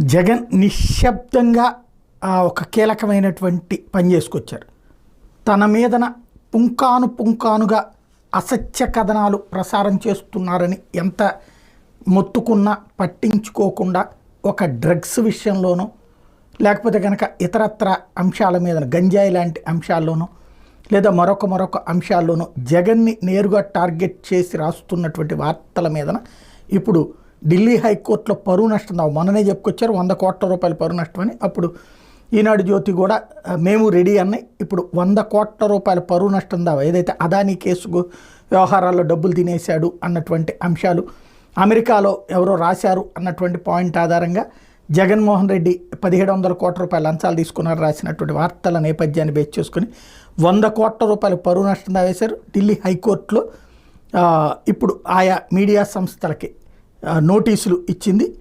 జగన్ నిశ్శబ్దంగా ఒక కీలకమైనటువంటి పని చేసుకొచ్చారు. తన మీదన పుంకాను పుంకానుగా అసత్య కథనాలు ప్రసారం చేస్తున్నారని ఎంత మొత్తుకున్నా పట్టించుకోకుండా ఒక డ్రగ్స్ విషయంలోనూ లేకపోతే కనుక ఇతరత్ర అంశాల మీద గంజాయి లాంటి అంశాల్లోనూ లేదా మరొక మరొక అంశాల్లోనూ జగన్ని నేరుగా టార్గెట్ చేసి రాస్తున్నటువంటి వార్తల మీదన ఇప్పుడు ఢిల్లీ హైకోర్టులో పరువు నష్టం. దావా మొన్ననే చెప్పుకొచ్చారు వంద కోట్ల రూపాయల పరువు నష్టం అని. అప్పుడు ఈనాడు జ్యోతి కూడా మేము రెడీ అన్నాయి ఇప్పుడు వంద కోట్ల రూపాయల పరువు నష్టం దావా. ఏదైతే అదానీ కేసు వ్యవహారాల్లో డబ్బులు తినేశాడు అన్నటువంటి అంశాలు అమెరికాలో ఎవరో రాశారు అన్నటువంటి పాయింట్ ఆధారంగా జగన్మోహన్ రెడ్డి పదిహేడు వందల కోట్ల రూపాయల లంచాలు తీసుకున్నారు రాసినటువంటి వార్తల నేపథ్యాన్ని బేస్ చేసుకుని వంద కోట్ల రూపాయల పరువు నష్టం దావేశారు. ఢిల్లీ హైకోర్టులో ఇప్పుడు ఆయా మీడియా సంస్థలకి నోటీసులు ఇచ్చింది.